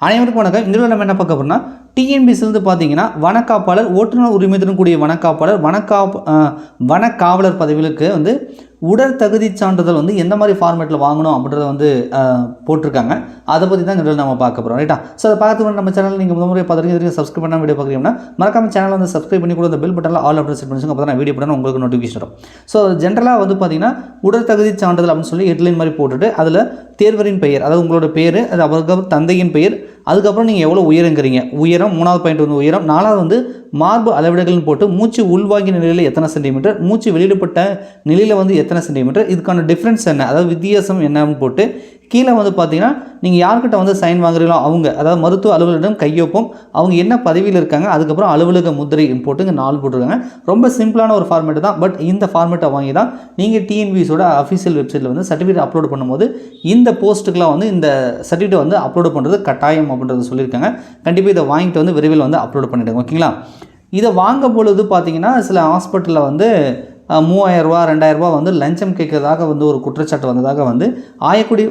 அனைவருக்கும் வணக்கம் இந்த நம்ம என்ன பார்க்க போறோம்னா டிஎன்பிசிலிருந்து பார்த்தீங்கன்னா வனக்காப்பாளர் ஓட்டுநர் உரிமையுடன் கூடிய வனக்காப்பாளர் வனக்கா வனக்காவலர் பதவிகளுக்கு வந்து உடல் தகுதி சான்றிதழ் வந்து எந்த மாதிரி ஃபார்மேட்டில் வாங்கணும் அப்படின்றத வந்து போட்டிருக்காங்க. அதை பற்றி தான் இந்த நம்ம பார்க்க போகிறோம் ரைட்டா ஸோ அதை பார்த்து நம்ம சேனல் நீங்கள் முதல் முறை பார்த்துருக்கீங்க இது வரைக்கும் சப்ஸ்கிரைப் பண்ணால் வீடியோ பார்க்குறீங்கன்னா மறக்காம சேனல் வந்து சப்ஸ்கிரைப் பண்ணி கூட அந்த பெல் பட்டனில் ஆல் அப்படி செட் பண்ணிச்சுங்க அப்போ தான் வீடியோ பண்ணணும் உங்களுக்கு நோட்டிஃபிகேஷன் வரும். ஸோ ஜென்ரலாக வந்து பார்த்தீங்கன்னா உடல் தகுதி சான்றிதழ் அப்படின்னு சொல்லி ஹெட்லைன் மாதிரி போட்டுட்டு அதில் தேர்வரின் பெயர் அதாவது உங்களோட பேர் அது அவருக்கு தந்தையின் பெயர் அதுக்கப்புறம் நீங்கள் எவ்வளோ உயரங்கிறீங்க? உயரம் மூணாவது பாயிண்ட் வந்து உயரம். நாலாவது வந்து மார்பு அளவிடுகள்னு போட்டு மூச்சு உள்வாங்கிய நிலையில் எத்தனை சென்டிமீட்டர் மூச்சு வெளியிடப்பட்ட நிலையில் வந்து எத்தனை சென்டிமீட்டர் இதுக்கான டிஃப்ரென்ஸ் என்ன? அதாவது வித்தியாசம் என்னன்னு போட்டு கீழே வந்து பார்த்தீங்கன்னா நீங்கள் யார்கிட்ட வந்து சைன் வாங்குறீங்களோ அவங்க அதாவது மருத்துவ அலுவலரிடம் கையொப்பம் அவங்க என்ன பதவியில் இருக்காங்க அதுக்கப்புறம் அலுவலக முதிரை போட்டு இங்கே நாள் போட்டிருக்காங்க ரொம்ப சிம்பிளான ஒரு ஃபார்மேட் தான் பட் இந்த ஃபார்மேட்டை வாங்கி தான் நீங்கள் டிஎன்பிஎஸோட அஃபிஷியல் வெப்சைட்டில் வந்து சர்டிஃபிகேட் அப்லோட் பண்ணும்போது இந்த போஸ்ட்டுக்கெலாம் வந்து இந்த சர்டிஃபிகேட் வந்து அப்லோட் பண்ணுறது கட்டாயம் அப்படின்றது சொல்லியிருக்காங்க. கண்டிப்பாக இதை வாங்கிட்டு வந்து விரைவில் வந்து அப்லோட் பண்ணிவிடுங்க ஓகேங்களா இதை வாங்கும் பொழுது பார்த்தீங்கன்னா சில ஹாஸ்பிட்டலில் வந்து மூவாயிரரூவா ரெண்டாயிரரூபா வந்து லஞ்சம் கேட்கறதாக வந்து ஒரு குற்றச்சாட்டு வந்ததாக வந்து ஆயக்குடி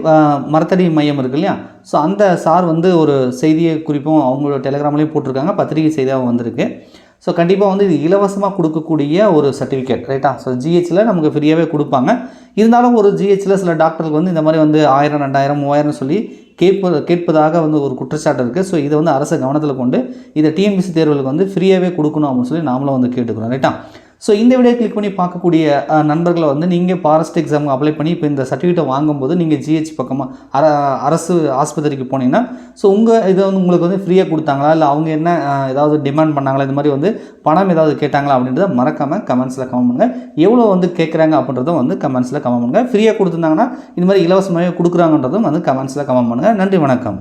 மரத்தடி மையம் இருக்கு இல்லையா? ஸோ அந்த சார் வந்து ஒரு செய்தியை குறிப்பும் அவங்களோட டெலிகிராம்லேயும் போட்டிருக்காங்க பத்திரிகை செய்தியாக வந்திருக்கு. ஸோ கண்டிப்பாக வந்து இது இலவசமாக கொடுக்கக்கூடிய ஒரு சர்டிஃபிகேட் ரைட்டா ஸோ ஜிஹெச்சில் நமக்கு ஃப்ரீயாகவே கொடுப்பாங்க. இருந்தாலும் ஒரு ஜிஹெச்சில் சில டாக்டருக்கு வந்து இந்த மாதிரி வந்து ஆயிரம் ரெண்டாயிரம் மூவாயிரம் சொல்லி கேட்ப கேட்பதாக வந்து ஒரு குற்றச்சாட்டு இருக்குது ஸோ இதை வந்து அரசு கவனத்தில் கொண்டு இதை டிஎன்பிசி தேர்வுகளுக்கு வந்து ஃப்ரீயாகவே கொடுக்கணும் அப்படின்னு சொல்லி நாமளும் வந்து கேட்டுக்கிறோம் ரைட்டா ஸோ இந்த வீடியோ கிளிக் பண்ணி பார்க்கக்கூடிய நண்பர்களை வந்து நீங்கள் ஃபாரஸ்ட் எக்ஸாமுக்கு அப்ளை பண்ணி இப்போ இந்த சர்டிஃபிகேட்டை வாங்கும்போது நீங்கள் ஜிஹெச் பக்கமாக அர அரசு ஆஸ்பத்திரிக்கு போனீங்கன்னா ஸோ உங்கள் இதை வந்து உங்களுக்கு வந்து ஃப்ரீயாக கொடுத்தாங்களா? இல்லை அவங்க என்ன ஏதாவது டிமாண்ட் பண்ணாங்களா? இந்த மாதிரி வந்து பணம் ஏதாவது கேட்டாங்களா? அப்படின்றத மறக்காமல் கமெண்ட்ஸில் கமெண்ட் பண்ணுங்கள் எவ்வளோ வந்து கேட்குறாங்க அப்படின்றதும் வந்து கமெண்ட்ஸில் கமெண்ட் பண்ணுங்கள் ஃப்ரீயாக கொடுத்துருந்தாங்கன்னா இந்த மாதிரி இலவசமாகவே கொடுக்குறாங்கன்றதும் வந்து கமெண்ட்ஸில் கமெண்ட் பண்ணுங்கள் நன்றி வணக்கம்.